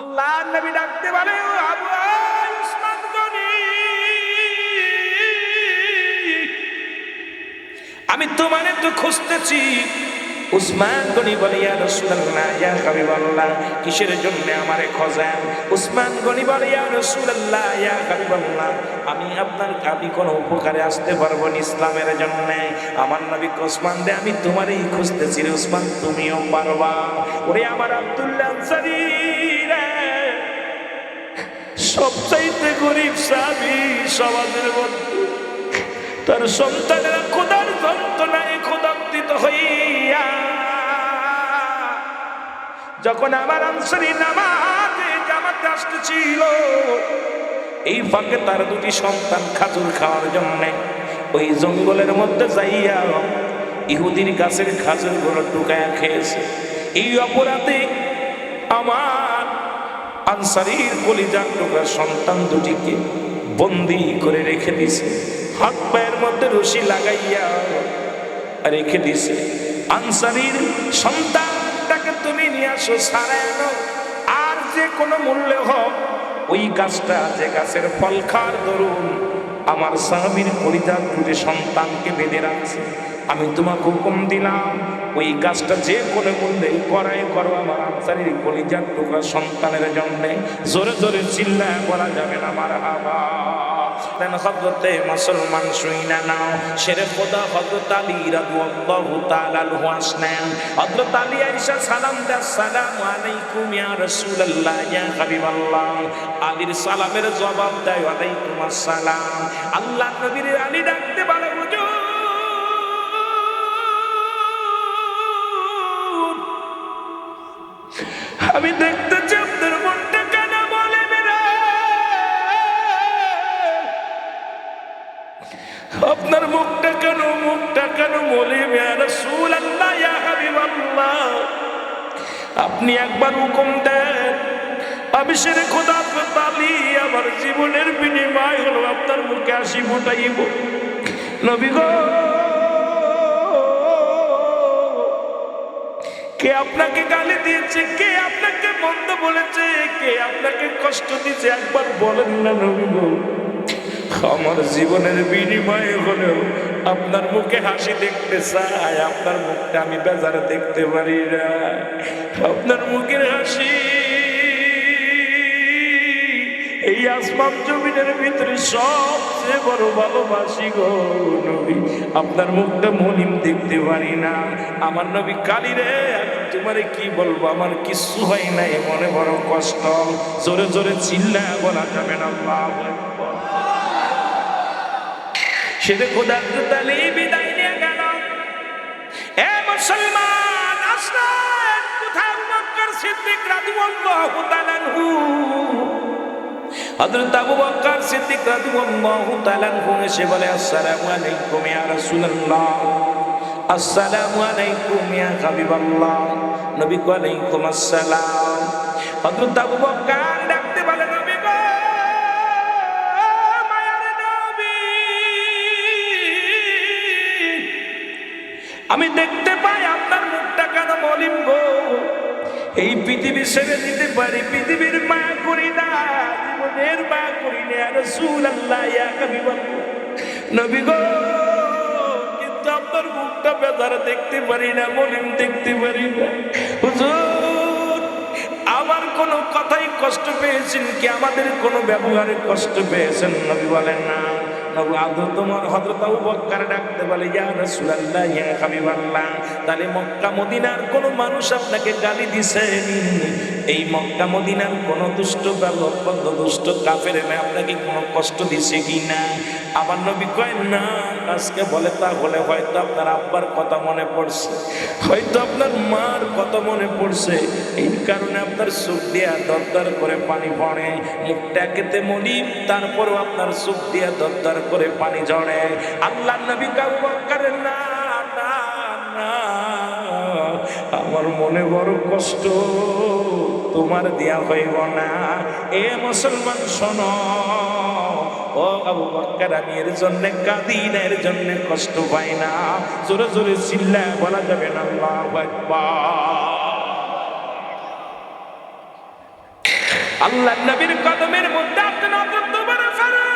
আল্লাহ নবী ডাকতে পারে উসমান আমি তোমার তো খুঁজতেছি। উসমান গনি বলে, ইয়া রাসূলুল্লাহ, ইয়া হাবিবাল্লাহ, কিসের জন্য আমারে খোঁজেন? উসমান গনি বলে, ইয়া রাসূলুল্লাহ, ইয়া হাবিবাল্লাহ, আমি আপনার, আমি কোনো উপকারে আসতে পারব না ইসলামের জন্য। আমার নবী ওসমান দে, আমি তোমারই খুঁজতেছি রে উসমান, তুমিও পারবা। ওরে আমার আব্দুল্লাহ আনসারী সবচাইতে গরিব সাবি সমাজের মধ্যে। তার সন্তানেরা খোদার যন্ত্রণায় খোদান্তিত হইয়া, যখন আমার আনসারি নামাজে জামাতে আসতেছিল, এই ফাঁকে তার দুটি সন্তান খাজুর খাওয়ার জন্য ওই জঙ্গলের মধ্যে যাইয়া ইহুদির গাছের খাজুরগুলো টুকায়া খেয়েছে। এই অপরাধে আমার আনসারির কলিজার টুকরা সন্তান দুটিকে বন্দি করে রেখে দিছে হাত পায়ের মধ্যে রশি লাগাইয়া রেখে দিছে আনসারির সন্তানটাকে তুমি নিয়ে আসো, সারা আনো। আর যে কোনো মূল্যে হোক, ওই গাছটা, যে গাছের ফল খার ধরুন আমার সাহাবির পরিজাত দুটি সন্তানকে বেঁধে রাখছে। আমি তোমাকে হুকুম দিলাম, ওই গাছটা যে কোনো মূল্যে করাই করো, আমার আনসারির কলিজার টুকরা সন্তানের জন্যে। জোরে জোরে চিল্লায় বলা যাবে না, আমার হাবা। নাও সালাম দে, আসসালামু আলাইকুম ইয়া ইয়া আলীর সালামের জবাব দেয়, ওয়ালাইকুম আসসালাম। আল্লাহ নবীর আলী ডাকতে আপনি একবার হুকুম দেন। আমি সেরে খোদা তালি আমার জীবনের বিনিময় হলো, আপনার মুখে হাসি ফুটাইব। নবী গো, কে আপনাকে গালি দিয়েছে, কে আপনাকে মন্দ বলেছে, কে আপনাকে কষ্ট দিয়েছে, একবার বলেন না নবী গো। আমার জীবনের বিনিময় হলেও আপনার মুখে হাসি দেখতে চাই, আপনার মুখটা আমি বেজারে দেখতে পারি না। আপনার মুখের হাসি এই আসমান জমিনের ভিতরে সবচেয়ে বড় ভালোবাসি গো নবী। আপনার মুখটা মনিম দেখতে পারি না। আমার নবী কালী রে তোমারে কি বলব? আমার কিচ্ছু হয় নাই, মনে বড় কষ্ট। জোরে জোরে চিল্লা বলা যাবে না আকবার। সেটা খোদার তালে বিদায় নিয়ে গেল। এ মুসলমান, আসলেন কোথাও মক্কার সিদ্দিক রাদিয়াল্লাহু তাআলা হযরত আবু বকর সিদ্দিক রাদিয়াল্লাহু তাআলা এসে বলে, আসসালামু আলাইকুম ইয়া রাসূলুল্লাহ, আসসালামু আলাইকুম ইয়া হাবিবাল্লাহ নবী কো আলাইকুম আসসালাম। হযরত আবু বকর আমি দেখতে পাই আপনার মুখটা কেন মলিন গো? এই পৃথিবী ছেড়ে দিতে পারি, পৃথিবীর মা করি না, জীবনের মা করি না রসুল আল্লাহ। নবী গো, কিন্তু আপনার মুখটা বেদার দেখতে পারি না, মলিন দেখতে পারি না। হুজুর, আমার কোনো কথাই কষ্ট পেয়েছেন কি? আমাদের কোনো ব্যবহারে কষ্ট পেয়েছেন, নবী বলেন না। আদর তোমার হযরত আবু ডাকতে বলে, ইয়া রাসূলুল্লাহ, ইয়া হাবিবাল্লাহ, তাহলে মক্কা, মদিনার কোন মানুষ আপনাকে গালি দিছেন এই মক্কা, মদিনার কোন দুষ্ট ব্যবহার দুষ্ট কাফের আপনাকে কোনো কষ্ট দিছে কি না? আবার নবী কয়, না, আজকে বলে তাহলে হয়তো আপনার আব্বার কথা মনে পড়ছে, হয়তো আপনার মার কথা মনে পড়ছে। এই কারণে আপনার চোখ দিয়া দরদর করে পানি পড়ে মুখটা কেতে মনি তারপরেও আপনার চোখ দিয়া দরদর করে পানি ঝরে আল্লাহ নবী কাউ না আমার মনে বড় কষ্ট, তোমার দেয়া হইব না। এ মুসলমান শোনো, ও আবু জন্য জন্য কষ্ট পাই না। জোরে জোরে চিল্লা, বলা যাবে না, আল্লাহু নবীর কদমের মধ্যে আপনার তোমার ফারুক।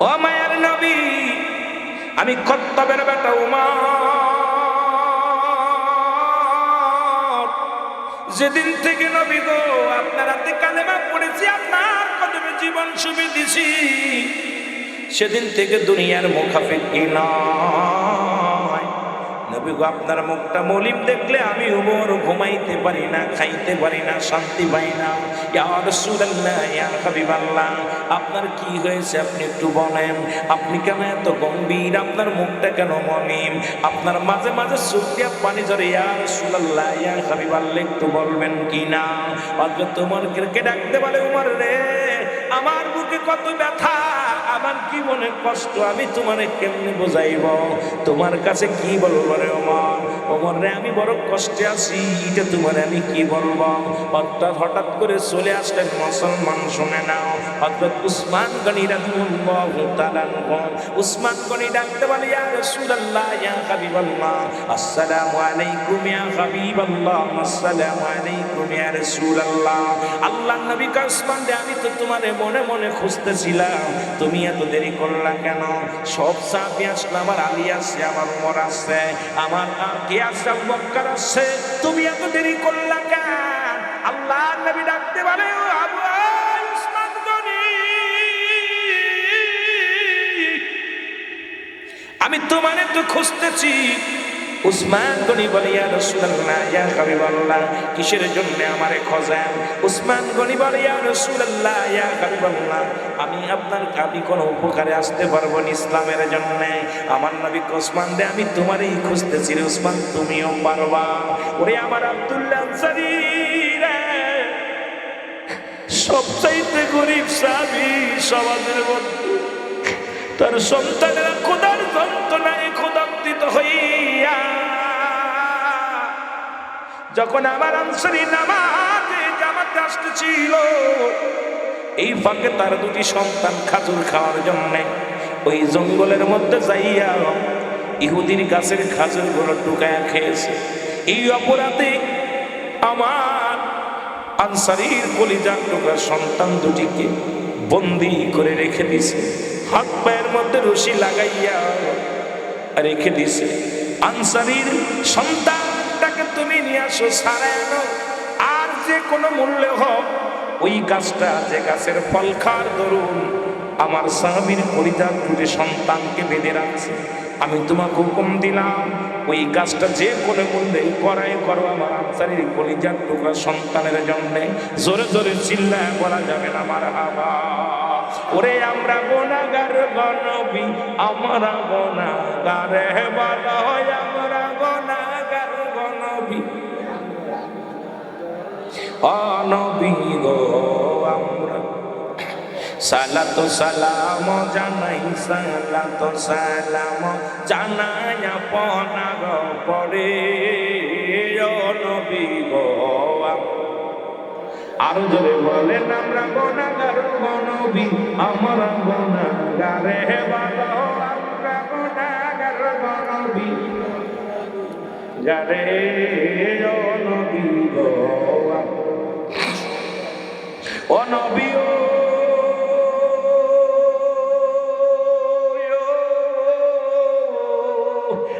ও নবী, আমি কর্তবের বেটা উমার। যেদিন থেকে নবী গো, আপনার হাতে কালেমা পড়েছি, আপনার কদমে জীবন শুভে দিছি। সেদিন থেকে দুনিয়ার মুখাফিক নয়। নবী গো, আপনার মুখটা মলিম দেখলে আমি উমর ঘুমাইতে পারি না, খাইতে পারি না, শান্তি পাই না। ইয়া রাসূলুল্লাহ, ইয়া হাবিবাল্লাহ, আপনার কি হয়েছে আপনি একটু বলেন। আপনি কেন এত গম্ভীর? আপনার মুখটা কেন মলিম আপনার মাঝে মাঝে দিয়া পানি ঝরে, ইয়া রাসূলুল্লাহ, ইয়া হাবিবাল্লাহ, একটু বলবেন কি না অথচ তোমার ডাকতে বলে, উমর রে? আমার বুকে কত ব্যথা, আমার কি মনে কষ্ট, আমি তোমারে কেমনে বোঝাইব? তোমার কাছে কি বলব রে ওমর? ওমর রে আমি বড় কষ্টে আছি, এটা তোমার আমি কি বলব? অর্থাৎ হঠাৎ করে চলে আসলেন মুসলমান শুনে নাও। অর্থাৎ উসমান গনি রাদিয়াল্লাহু তাআলা উসমান গনি ডাকতে বলে, ইয়া রাসূলুল্লাহ, ইয়া হাবিবাল্লাহ। আসসালামু আলাইকুম, ইয়া হাবিবাল্লাহ, আসসালামু আলাইকুম, ইয়া রাসূলুল্লাহ। আল্লাহ নবী কা উসমান আমি তো তোমারে মনে মনে খুঁজতেছিলাম। তুমি এত দেরি করলা কেন? সব সাহাবী আসলে আমার আলী আছে, আমার উমর আছে। আমার আছে আবু তুমি এত দেরি করলা কেন? আল্লাহ নবী ডাকতে পারে আবু আমি তোমার তো খুঁজতেছি। উসমান গনি বলে, ইয়া ইয়া হাবিবাল্লাহ, কিসের জন্য আমারে খোঁজেন? উসমান গনি বলে, ইয়া ইয়া হাবিবাল্লাহ, আমি আপনার কাবি কোনো উপকারে আসতে পারব না ইসলামের জন্য। আমার নবী ওসমান দে, আমি তোমারই খুঁজতেছি উসমান, তুমিও পারবা। ওরে আমার আব্দুল্লাহ আনসারী সবচাইতে গরিব সাবি সমাজের মধ্যে, তার সন্তানেরা খোদার যন্ত্রণায় হইয়া, যখন আমার আনসারি নামাজে জামাতে আসতেছিল, এই ফাঁকে তার দুটি সন্তান খাজুর খাওয়ার জন্য ওই জঙ্গলের মধ্যে যাইয়া ইহুদির গাছের খাজুরগুলো টুকায়া খেয়েছে। এই অপরাধে আমার আনসারির কলিজার টুকরা সন্তান দুটিকে বন্দি করে রেখে দিছে হাত পায়ের মধ্যে রশি লাগাইয়া রেখে দিছে। আনসারির সন্তানটাকে তুমি নিয়ে আসো সারায় আর যে কোনো মূল্যে হোক, ওই গাছটা, যে গাছের ফল খার ধরুন আমার সাহাবির কলিজার দুটি সন্তানকে বেঁধে রাখছে। আমি তোমাকে হুকুম দিলাম, ওই গাছটা যে কোনো মূল্যে করাই করো, আমার আনসারির কলিজার টুকরা সন্তানের জন্য। জোরে জোরে চিল্লায় বলা যাবে না আমার হাবা ওরে আমরা গোনাগার গনবি আমরা গোনাগার বলা আমরা গোনাগার গনবি অনবি গো আমরা, সালাত সালাম জানাই, সালাত সালাম জানাই আপনার পরে। নবী গো আরও জোরে বলেন আমরা গোনাগার গনবি আমরা গোনাগারে ভালো আমরা গোনাগার গনবি গারে নবী গো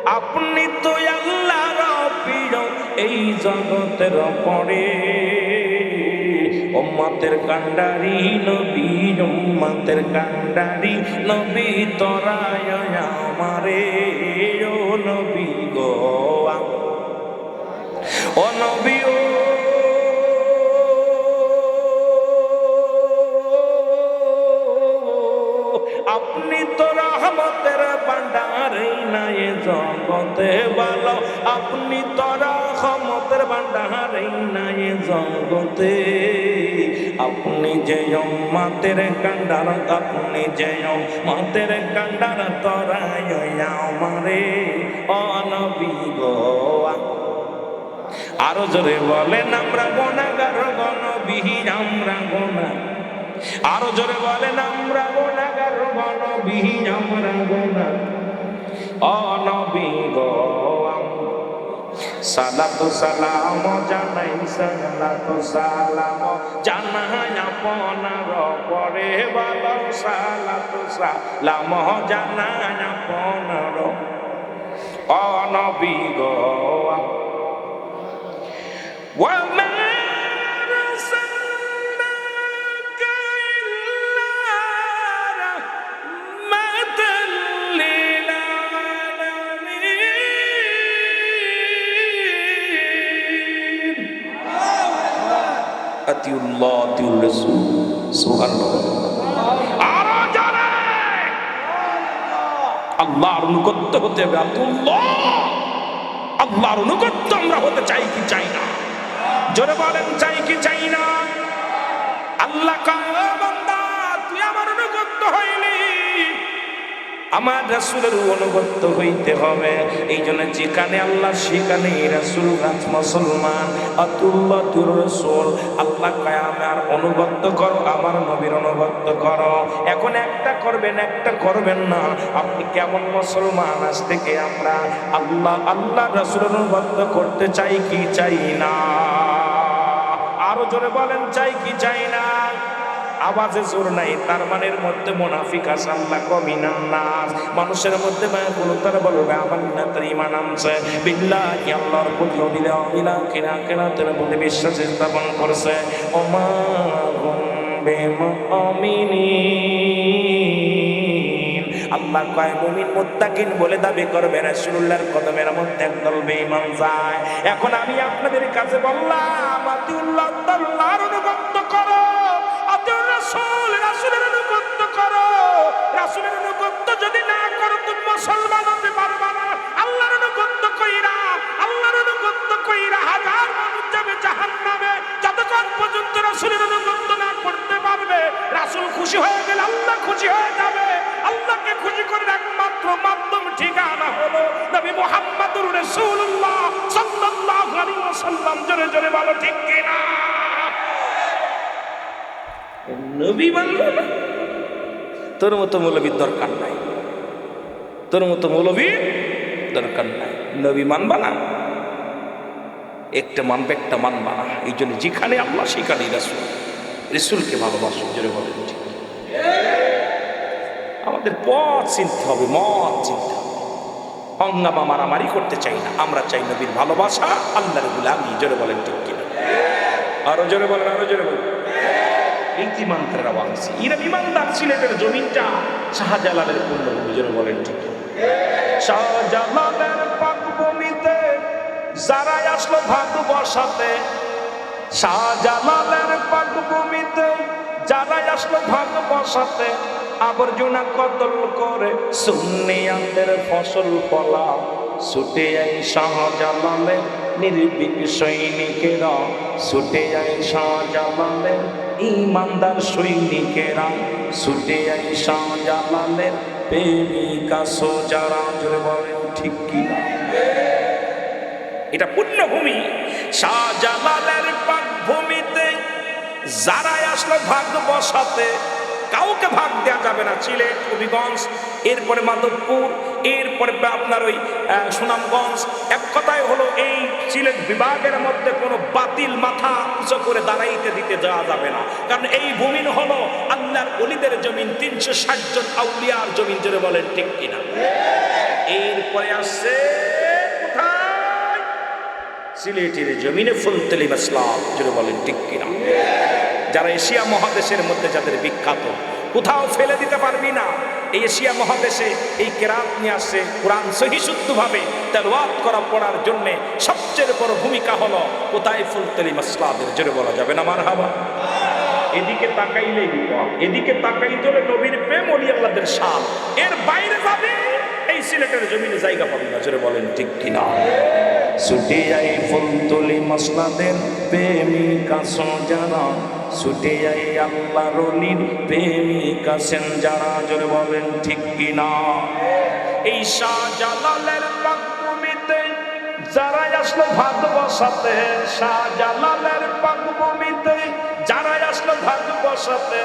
আপনি তো আল্লাহর প্রিয়, এই জগতের পরে। উম্মতের কান্ডারি, নবী, উম্মতের কান্ডারি, নবী তরায় আমারে, ও নবী গো ও নবী ও। আপনি তো রহমতের ভান্ডার নাই জগতে ভালো। আপনি তো রহমতের ভান্ডার নাই জগতে। আপনি যে মাতের কান্ডার, আপনি যে মাতের কান্ডার তরাই আমারে অনবী গো। আরও জোরে বলেন, আমরা গোনাগার গণবিহীন আমরা গোনা আরও জোরে বলেন, আমরা গোনাগার গণবিহীন আমরা গোনা অনবী গো। সালাতু সালাম জানাই সালাতু সালাম। জানাই আপনার পরে ভালো সালাতু সালাম জানাই আপনার। অনবী আতিউল্লাহ আল্লাহর অনুগত্য হতে হবে আল্লাহর অনুগত্য আমরা হতে চাই কি চাই না? জোরে বলেন, চাই কি চাই না? আল্লাহ আমার রাসুলের অনুগত্য হইতে হবে। এই জন্য যেখানে আল্লাহ, সেখানে রাসুল গাছ মুসলমান আতুল্লাহ তুর রসুল। আল্লাহ কয়, আমার অনুগত্য করো, আমার নবীর অনুগত্য করো। এখন একটা করবেন একটা করবেন না। আপনি কেমন মুসলমান, আজ থেকে আমরা আল্লাহ আল্লাহ রাসুলের অনুগত্য করতে চাই কি চাই না? আরও জোরে বলেন, চাই কি চাই না? আওয়াজে জোর নাই, তার মানের মধ্যে মোনাফিক আল্লাহ কমিনান নাস মানুষের মধ্যে মায়া বলো তারা বলবে আমার না ইমান আনছে। বিল্লাহি আল্লাহর প্রতি অবিলা অবিলা কিনা কিনা তারা বলে বিশ্বাস স্থাপন করছে। ওমা আল্লাহ কয়, মুমিন মুত্তাকিন বলে দাবি করবে, রাসূলুল্লাহর কদমের মধ্যে একদল বেঈমান যায়। এখন আমি আপনাদের কাছে বললাম, আতিউল্লাহ আল্লাহর অনুগত্য করো। রাসূল, রাসূলের অনুগত্য করো। রাসূলের অনুগত্য যদি না করো তুমি মুসলমান হতে পারবে না। আল্লাহর অনুগত্য কইরা, আল্লাহর অনুগত্য কইরা হাজার মানুষ যাবে জাহান্নামে। যতক্ষণ পর্যন্ত রাসূলের অনুগত্য না করতে পারবে, রাসূল খুশি হয়ে গেলে আল্লাহ খুশি হয়ে যাবে। আল্লাহকে খুশি করার একমাত্র মাধ্যম ঠিকানা হলো নবী মুহাম্মদুর রাসূলুল্লাহ সাল্লাল্লাহু আলাইহি ওয়াসাল্লাম। জোরে জোরে বলো, ঠিক কিনা? নবী মানবে না? তোর মতো মৌলবীর দরকার নাই। তোর মতো মৌলবীর দরকার নাই। নবী মানবা না? একটা মানবে, একটা মানবা না। এই জন্য যেখানে আল্লাহ, সেখানেই রাসুল। রসুলকে ভালোবাসো, জোরে বলেন ঠিক। আমাদের পথ চিনতে হবে, মত চিনতে হবে। হঙ্গামা, মারামারি করতে চাই না। আমরা চাই নবীর ভালোবাসা, আল্লাহ আল্লাহর গুলামি জোরে বলেন ঠিক কিনা? আরও জোরে বলেন, আরও জোরে বলেন। এই ইমানদারের আওয়াজ এরা ইমানদার সিলেটের জমিনটা শাহজালালের পূর্ণভূমি জোরে বলেন ঠিক? শাহজালালের পাকভূমিতে যারাই আসলো ভাগ্য বসাতে শাহজালালের পাকভূমিতে যারাই আসলো ভাগ্য বসাতে আবর্জনা কতল করে সুন্নিয়াদের ফসল ফলা ছুটে আই শাহজালালের নির্ভীক সৈনিকেরা, ছুটে আই শাহজালালের ইমানদার সৈনিকেরা ছুটে আই শাহজালালের প্রেমিকা সোজারা জোরে বলেন, ঠিক কিনা এটা পুণ্যভূমি। শাহজালালের পাকভূমিতে যারাই আসলো ভাগ্য বসাতে, কাউকে ভাগ দেওয়া যাবে না। সিলেট, হবিগঞ্জ, এরপরে মাধবপুর এরপরে আপনার ওই সুনামগঞ্জ, এক কথায় হলো এই সিলেট বিভাগের মধ্যে কোনো বাতিল মাথা উঁচু করে দাঁড়াইতে দিতে যাওয়া যাবে না। কারণ এই ভূমিন হলো আল্লাহর অলিদের জমিন, তিনশো ষাট জন আউলিয়ার জমিন, জোরে বলেন ঠিক কিনা। এরপরে আসছে সিলেটের জমিনে ফুলতলি ইসলাম জুড়ে বলেন ঠিক কিনা। যারা এশিয়া মহাদেশের মধ্যে যাদের বিখ্যাত, কোথাও ফেলে দিতে পারবি না। এই এশিয়া মহাদেশে এই কেরাত নিয়ে আসছে কোরআন সহিশুদ্ধভাবে তেলওয়াত করা পড়ার জন্য সবচেয়ে বড় ভূমিকা হলো কোথায় ফুলতলি মাসলাদের, জোরে বলা যাবে না মার হাবা এদিকে তাকাইলেই এদিকে তাকাইতে হলে নবীর প্রেম অলি আল্লাহদের শান। এর বাইরে যাবে, এই সিলেটের জমিনে জায়গা পাবি না, জোরে বলেন ঠিক কিনা? ছুটে যাই ফুলতলি মসলাদের প্রেমিকা যারা ছুটে যাই আল্লাহ রলির প্রেমিক আছেন যারা, জোরে বলেন, ঠিক কিনা? এই শাহজালালের পাকভূমিতে যারা আসলো ভাত বসাতে, শাহজালালের পাকভূমিতে যারা আসলো ভাত বসাতে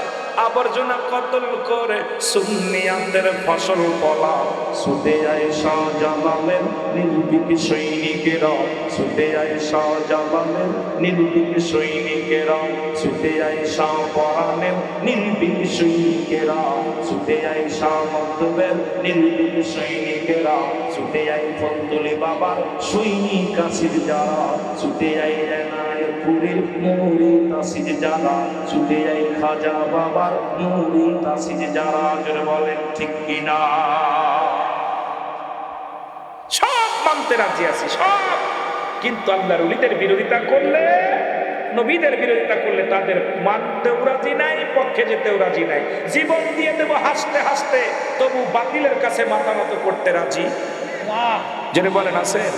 আবর্জনা কতল করে সুন্নিয়াতের ফসল ফলা সুদে আয় শাহজালালের নির্ভীক সৈনিকেরা। সুদে আয় শাহজালালের নির্ভীক সৈনিকেরা। সুদে আয় শাহ পরাণের নির্ভীক সৈনিকেরা। সুদে আয় শাহ নির্ভীক সৈনিকেরা। সুদে আয় ফন্দুলি বাবার সৈনিক আসির যারা। সুদে আয় এনায়তপুরের মুড়ি তাসির যারা সুদে আয় খাজা বাবার মুড়ি তাসির যারা জোরে বলেন ঠিক কিনা? সব মানতে রাজি আছি সব। কিন্তু আল্লাহর উলিদের বিরোধিতা করলে নবীদের বিরোধিতা করলে তাদের মানতেও রাজি নাই পক্ষে যেতেও রাজি নাই। জীবন দিয়ে দেবো হাসতে হাসতে তবু বাতিলের কাছে মাথা মতো করতে রাজি। জেনে বলেন আছেন?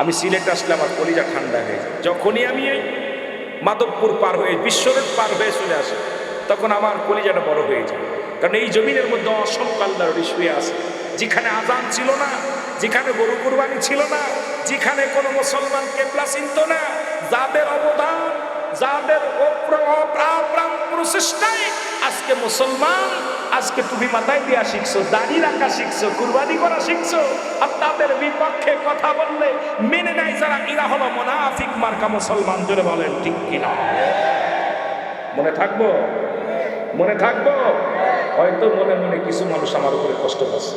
আমি সিলেট আসলে আমার কলিজা ঠান্ডা হয়ে যায়। যখনই আমি এই মাধবপুর পার হয়ে, বিশ্বরোড পার হয়ে চলে আসি, তখন আমার কলিজাটা বড় হয়ে যায়। কারণ এই জমিনের মধ্যে অসংখ্য আল্লাহর অলি শুয়ে আসে যেখানে আজান ছিল না, যেখানে গরু কুরবানি ছিল না, যেখানে কোনো মুসলমান কেবলা চিনত না, যাদের অবদান যাদের প্রচেষ্টায় আজকে মুসলমান, আজকে টুপি মাথায় দিয়া শিখছো, দাড়ি রাখা শিখছো, কুরবানি করা শিখছো, আর তাদের বিপক্ষে কথা বললে মেনে নেয় যারা, এরা হলো মোনাফিক মার্কা মুসলমান, জোরে বলেন, ঠিক কিনা? মনে থাকব? মনে থাকব? হয়তো মনে মনে কিছু মানুষ আমার উপরে কষ্ট পাচ্ছে।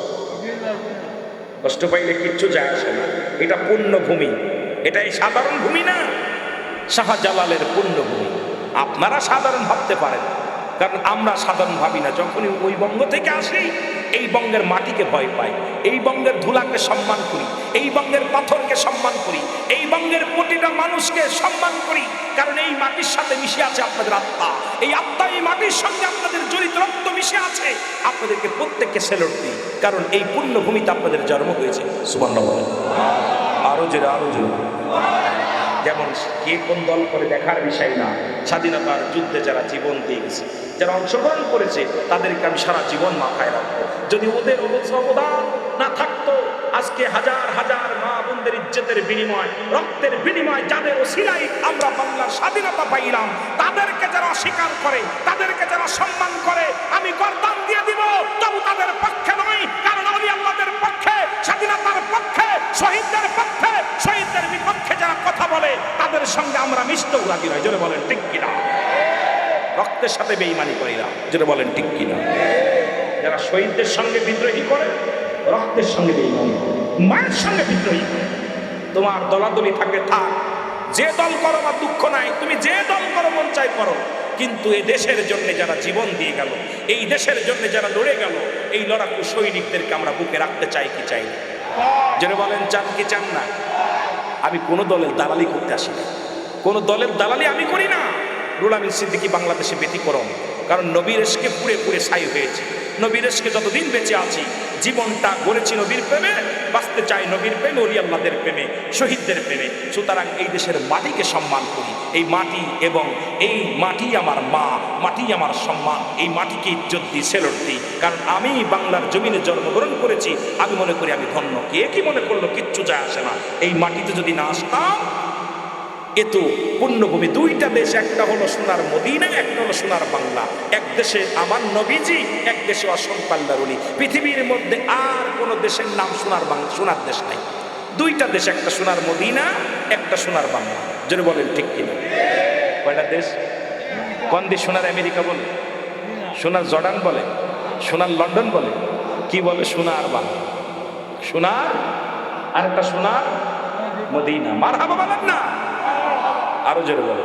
কষ্ট পাইলে কিচ্ছু যায় আসে না। এটা পুণ্যভূমি এটা এই সাধারণ ভূমি না। শাহজালালের পুণ্যভূমি। আপনারা সাধারণ ভাবতে পারেন, কারণ আমরা সাধারণ ভাবি না। যখনই ওই বঙ্গ থেকে আসি, এই বঙ্গের মাটিকে ভয় পাই, এই বঙ্গের ধুলাকে সম্মান করি, এই বঙ্গের পাথরকে সম্মান করি, এই বঙ্গের প্রতিটা মানুষকে সম্মান করি, কারণ এই মাটির সাথে মিশে আছে আপনাদের আত্মা। এই আত্মা, এই মাটির সঙ্গে আপনাদের জড়িত রক্ত মিশে আছে। আপনাদেরকে প্রত্যেককে সেলট দিই, কারণ এই পুণ্যভূমিতে আপনাদের জন্ম হয়েছে। সুবর্ণ আরও জোরে আরও জোরে। যেমন কে কোন দল করে দেখার বিষয় না, স্বাধীনতার যুদ্ধে যারা জীবন দিয়ে গেছে, যারা অংশগ্রহণ করেছে, তাদেরকে আমি সারা জীবন মাথায় রাখব। যদি ওদের অবদান না থাকতো, আজকে হাজার হাজার মা বোনদের ইজ্জতের বিনিময়, রক্তের বিনিময়, যাদের ওসিলাই আমরা বাংলার স্বাধীনতা পাইলাম, তাদেরকে যারা অস্বীকার করে, তাদেরকে যারা সম্মান করে, আমি গরদান দিয়ে দিব, তবু তাদের পক্ষে নয় কারণ আমি আমাদের পক্ষে স্বাধীনতার পক্ষে, শহীদদের পক্ষে, শহীদদের বিপক্ষে যারা কথা বলে, তাদের সঙ্গে আমরা মিশতেও রাজি নয় জোরে বলেন, ঠিক কিনা? রক্তের সাথে বেইমানি করি না। যেটা বলেন, ঠিক কিনা? যারা শহীদদের সঙ্গে বিদ্রোহী করে, রক্তের সঙ্গে বেইমানি করে। মায়ের সঙ্গে বিদ্রোহী করে। তোমার দলাদলি থাকে, থাক। যে দল করো বা দুঃখ নাই, তুমি যে দল করো, মন চাই করো। কিন্তু এই দেশের জন্য যারা জীবন দিয়ে গেল, এই দেশের জন্য যারা লড়ে গেল, এই লড়াকু সৈনিকদেরকে আমরা বুকে রাখতে চাই কি চাই না? যেন বলেন, চান কি চান না? আমি কোনো দলের দালালি করতে আসি না কোনো দলের দালালি আমি করি না। রুলামিন সিদ্দিকি বাংলাদেশে ব্যতিক্রম। কারণ নবীর এসকে পুড়ে পুড়ে ছাই হয়েছে। নবীর এসকে যতদিন বেঁচে আছি, জীবনটা গড়েছি নবীর প্রেমে, বাঁচতে চাই নবীর প্রেমে আল্লাহদের প্রেমে, শহীদদের প্রেমে। সুতরাং এই দেশের মাটিকে সম্মান করি। এই মাটি এবং এই মাটি আমার মা, মাটি আমার সম্মান। এই মাটিকে ইজ্জত দিই, সেলট দিই। কারণ আমি বাংলার জমিনে জন্মগ্রহণ করেছি, আমি মনে করি আমি ধন্য। কে কি মনে করল? কিচ্ছু যায় আসে না। এই মাটিতে যদি না আসতাম এ তো পুণ্যভূমি দুইটা দেশ, একটা হলো সোনার মদিনা, একটা হলো সোনার বাংলা। এক দেশে আমার নবীজি, এক দেশে অসংখ্য আল্লাহর অলি। পৃথিবীর মধ্যে আর কোনো দেশের নাম সোনার বাংলা সোনার দেশ নাই। দুইটা দেশ, একটা সোনার মদিনা, একটা সোনার বাংলা। যদি বলেন ঠিক কিনা? কয়টা দেশ? কোন দেশ সোনার আমেরিকা বলে? সোনার জর্ডান বলে? সোনার লন্ডন বলে? কি বলে? সোনার বাংলা। সোনার আর একটা সোনার মদিনা। মার হাবা না। আরও জোরে বলো।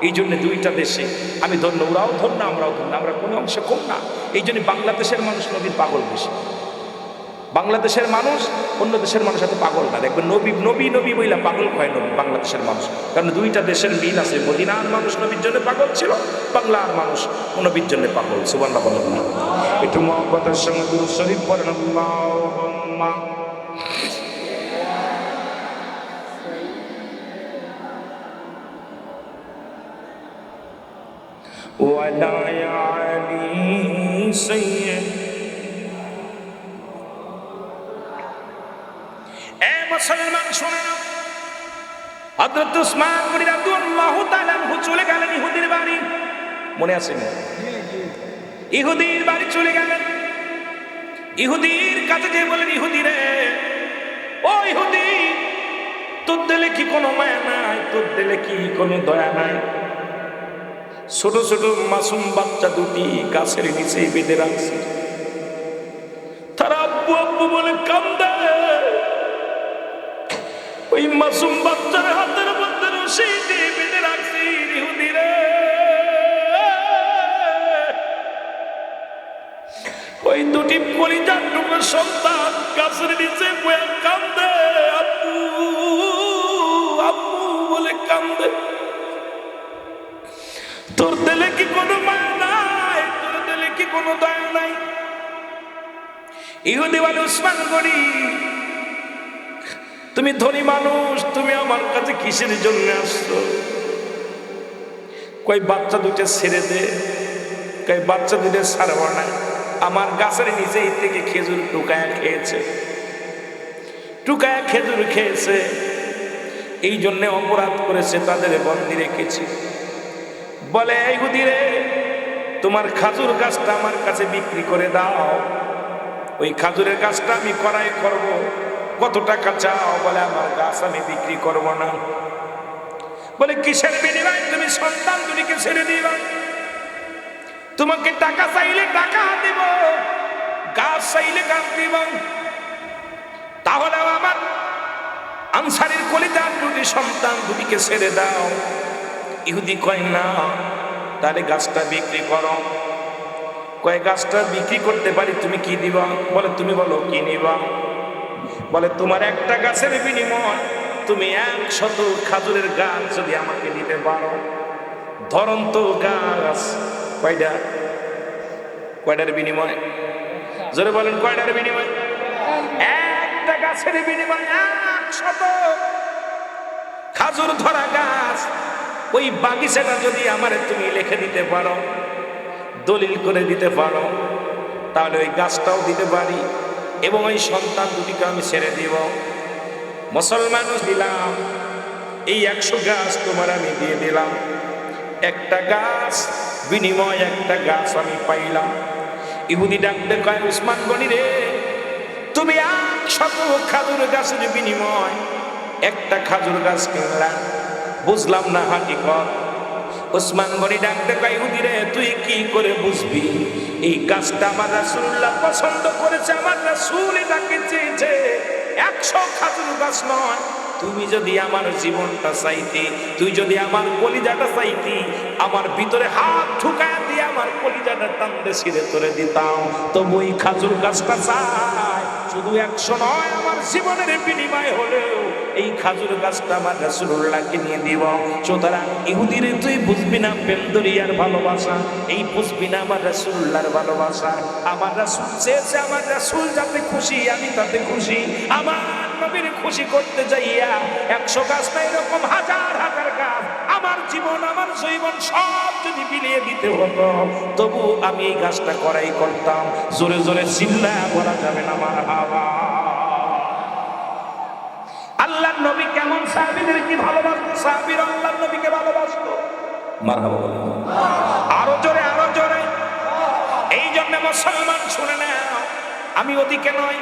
এই জন্য দুইটা দেশে আমি ধন্য, ওরাও ধন্য, আমরাও ধন্য। আমরা কোনো অংশে কম না। এই জন্য বাংলাদেশের মানুষ নবীর পাগল বেশি। বাংলাদেশের মানুষ অন্য দেশের মানুষ এত পাগল না। দেখবেন নবী নবী নবী বইলা পাগল হয় নবী, বাংলাদেশের মানুষ। কারণ দুইটা দেশের মিল আছে। মদিনার মানুষ নবীর জন্য পাগল ছিল, বাংলার মানুষ নবীর জন্য পাগল। সুবান্না বলেন না। একটু মহব্বতের সঙ্গে দুরু শরীফ পড়েন। ولا علي سيد এ মুসলমান শোনা হযরত উসমান গনি রাদিয়াল্লাহু তাআলা আনহু চলে গেলেন ইহুদির বাড়ি মনে আছে না ইহুদির বাড়ি চলে গেলেন ইহুদির কাছে যে বলেন ইহুদি রে ও ইহুদি তোর দিলে কি কোনো মায়া নাই তোর দিলে কি কোনো দয়া নাই ছোট ছোট মাসুম বাচ্চা দুটি গাছের নিচে বেঁধে রাখছে। তারা আব্বু আব্বু বলে কান্দে। ওই মাসুম বাচ্চার হাতের মধ্যে রশি দিয়ে বেঁধে রাখছি ইহুদি ওই দুটি পরিজার টুকরো সন্তান গাছের নিচে বয়ে কান্দে। আব্বু আব্বু বলে কান্দে। ইহুদি বলে উসমান করি তুমি ধনী মানুষ, তুমি আমার কাছে কিসের জন্য আসছো? কই বাচ্চা দুটো ছেড়ে দে। কই বাচ্চা দুটো ছাড়বো না। আমার গাছের নিচেই থেকে খেজুর টুকায়া খেয়েছে। টুকায়া খেজুর খেয়েছে। এই জন্যে অপরাধ করেছে তাদের বন্দি রেখেছি বলে, এই হুদিরে তোমার খাজুর গাছটা আমার কাছে বিক্রি করে দাও। ওই খাজুরের গাছটা আমি করাই করব। কত টাকা চাও বলে আমার গাছ আমি বিক্রি করব না। বলে, কিসের বিনিময় তুমি সন্তান দুটিকে ছেড়ে দিবা? তোমাকে টাকা চাইলে টাকা দিব, গাছ চাইলে গাছ দিব। তাহলে আমার আনসারের কলিজার দুটি সন্তান দুটিকে ছেড়ে দাও। ইহুদি কয়, না, তাহলে গাছটা বিক্রি করো। কয় গাছটা বিক্রি করতে পারি, তুমি কি দিবা? বলে, তুমি বলো, কি নিবা? বলে, তোমার একটা গাছের বিনিময় তুমি এক একশত খাজুরের গাছ যদি আমাকে দিতে পারো। ধরন্ত গাছ, কয়টা? কয়টার বিনিময়? জোরে বলেন, কয়টার বিনিময়? একটা গাছের বিনিময় একশত। খাজুর ধরা গাছ, ওই বাগিচাটা যদি আমার তুমি লিখে দিতে পারো। দলিল করে দিতে পারো, তাহলে ওই গাছটাও দিতে পারি এবং ওই সন্তান দুটিকে আমি ছেড়ে দিব। মুসলমানও দিলাম এই একশো গাছ তোমার আমি দিয়ে দিলাম। একটা গাছ, বিনিময় একটা গাছ আমি পাইলাম। ইহুদি ডাকতে কয়, উসমান গনি রে, তুমি একশত খাজুর গাছের বিনিময় একটা খাজুর গাছ কিনলাম বুঝলাম না হাকিকত ওসমান গনি ডাকতে কয় ইহুদি রে তুই কি করে বুঝবি? এই গাছটা আমার রাসূলুল্লাহ পছন্দ করেছে, আমার রাসূল এটাকে চেয়েছে। একশো খাজুর গাছ নয়। তুমি যদি আমার জীবনটা চাইতে, তুই যদি আমার কলিজাটা চাইতি, আমার ভিতরে হাত ঢুকায় দিয়ে আমার কলিজাটা টানতে ছিঁড়ে তোরে দিতাম। তবু ওই খাজুর গাছটা চাই। শুধু একশো নয়, আমার জীবনের বিনিময় হলেও এই খাজুর গাছটা আমার রাসূলুল্লাহকে নিয়ে দিব। সুতরাং ইহুদিরে তুই বুঝবি না পেন্দরিয়ার ভালোবাসা, এই বুঝবি না আমার রাসূলুল্লাহর ভালোবাসা। আমার রাসূল চেয়েছে আমার রাসূল যাতে খুশি, আমি তাতে খুশি। আমার নবীর খুশি করতে যাইয়া একশো গাছ না এরকম হাজার হাজার গাছ আমার জীবন আমার জীবন সব যদি বিলিয়ে দিতে হতো, তবু আমি এই গাছটা করাই করতাম। জোরে জোরে চিল্লা বলা যাবে না আমার হাওয়া। আল্লাহ নবী কেমন সাহাবিদের কি ভালোবাসতো? সাহাবির আল্লাহ নবীকে ভালোবাসতো। আরও জোরে আরও জোরে। এই জন্য মুসলমান শুনে নাও, আমি ওদিকে নয়,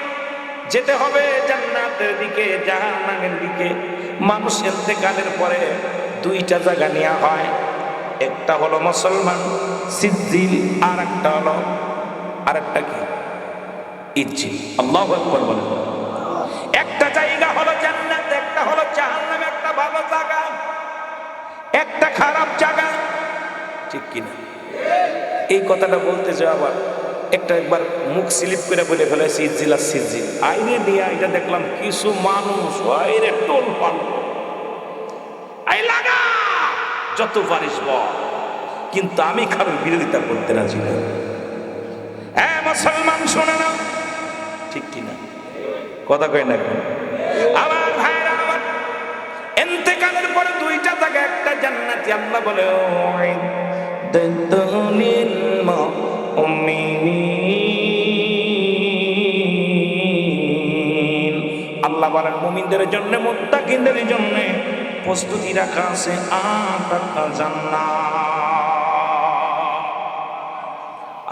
যেতে হবে জান্নাতের দিকে, জাহান্নামের দিকে। মানুষ ইন্তেকালের পরে দুইটা জায়গা নেওয়া হয়। একটা হলো মুসলমান সিদ্দিল আর একটা হলো আর একটা কি? ইচ্ছি আল্লাহ বলেন। একটা জায়গা হলো জান্নাত, একটা হলো জাহান্নাম, একটা ভালো জায়গা, একটা খারাপ জায়গা। ঠিক কিনা? এই কথাটা বলতে যাও আবার একটা একবার মুখ স্লিপ করে বলে ফেলেছি ইজিল আর সিজিল আইরে নিয়ে এটা দেখলাম, কিছু মানুষ আইরে টোল পাল্ল আই লাগা যত পারিস বল কিন্তু আমি কারোর বিরোধিতা করতে রাজি না। হ্যাঁ মুসলমান, শোনে না। ঠিক কিনা কথা কয় না? আমার ভাইরা, আমার এন্তেকালের পরে দুইটা জায়গা একটা জান্নাতি, আল্লাহ বলে মুমিনিন। আল্লাহ বলেন, মুমিনদের জন্য, মুত্তাকিনদের জন্য প্রস্তুতি রাখা আছে আট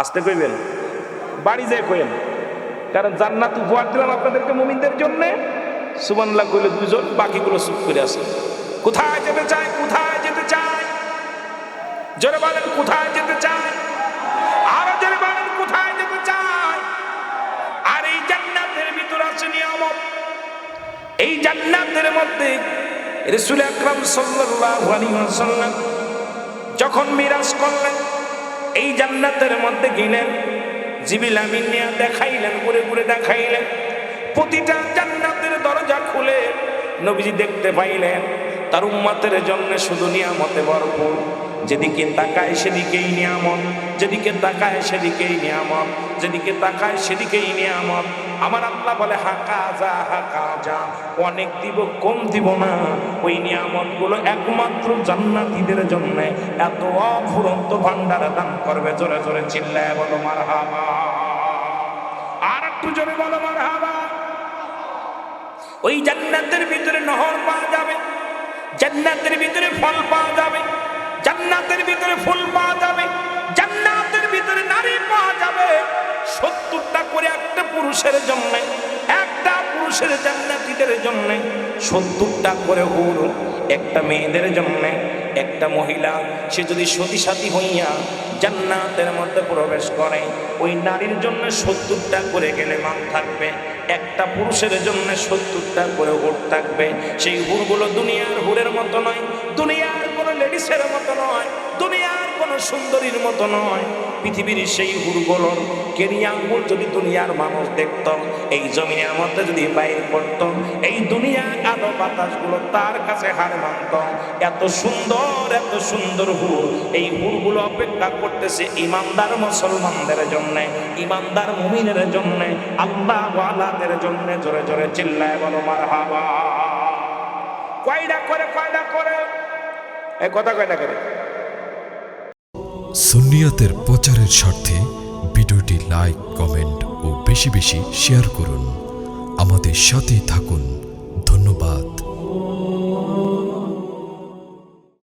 আসতে কইবেন? বাড়ি যেয়ে কইেন কারণ জান্নাত উপহার দিলাম আপনাদেরকে মুমিনদের জন্য। সুবান্লাহ কইলে দুজন বাকিগুলো চুপ করে আছে। কোথায় যেতে চায়? কোথায় যেতে চায়? জোরে বলেন, কোথায় যেতে চায়? আরও জোরে বলেন, কোথায় যেতে চায়? আর এই জান্নাতের ভিতর আছে নিয়ামত। এই জান্নাতের মধ্যে রসুল আকরাম সাল্লাল্লাহু আলাইহি ওয়াসাল্লাম যখন মিরাজ করলেন, এই জান্নাতের মধ্যে গেলেন, জিবিল আমিন নিয়ে দেখাইলেন, ঘুরে ঘুরে দেখাইলেন। প্রতিটা জান্নাতের দরজা খুলে নবীজি দেখতে পাইলেন, তার উম্মাতের জন্য শুধু নিয়ামতে ভরপুর। যেদিকে তাকায় সেদিকেই নিয়ামত, যেদিকে তাকায় সেদিকেই নিয়ামত, যেদিকে তাকায় সেদিকেই নিয়ামত। আমার আল্লাহ বলে, হাকা যা হাকা যা। অনেক দিব, কম দিব না। ওই নিয়ামতগুলো একমাত্র জান্নাতীদের জন্য। এত অফুরন্ত ভান্ডারে দান করবে, জোরে জোরে চিল্লায় বলো মার হাবা আর একটু জোরে বলো মার হাবা ওই জান্নাতের ভিতরে নহর পাওয়া যাবে, জান্নাতের ভিতরে ফল পাওয়া যাবে, জান্নাতের ভিতরে ফুল পাওয়া যাবে। পাওয়া যাবে সত্তরটা করে একটা পুরুষের জন্য, একটা পুরুষের জান্নাতীদের জন্য, সত্তরটা করে হুর, একটা মেয়েদের জন্য, একটা মহিলা, সে যদি সতী সাথী হইয়া জান্নাতের মধ্যে প্রবেশ করে, ওই নারীর জন্য সত্তরটা করে গেলে মান থাকবে, একটা পুরুষের জন্য সত্তরটা করে হুর থাকবে। সেই হুরগুলো দুনিয়ার হুরের মতো নয়, দুনিয়ার কোনো লেডিসের মতো নয়, দুনিয়ার সুন্দরীর মতো নয়। পৃথিবীর সেই হুরগুলোর কেরি আঙ্গুল যদি দুনিয়ার মানুষ দেখত, এই জমিনের মধ্যে যদি বাইর করত, এই দুনিয়ার আলো বাতাসগুলো তার কাছে হার মানত। এত সুন্দর এত সুন্দর হুর। এই হুরগুলো অপেক্ষা করতেছে ইমানদার মুসলমানদের জন্য, ইমানদার মুমিনের জন্য, আল্লাহ ওয়ালাদের জন্য। জোরে জোরে চিল্লায় বলো মার হাবা কয়টা করে কয়টা করে? এ কথা কয়টা করে? সুন্নিয়াতের প্রচারের স্বার্থে ভিডিওটি লাইক কমেন্ট ও বেশি বেশি শেয়ার করুন। আমাদের সাথেই থাকুন।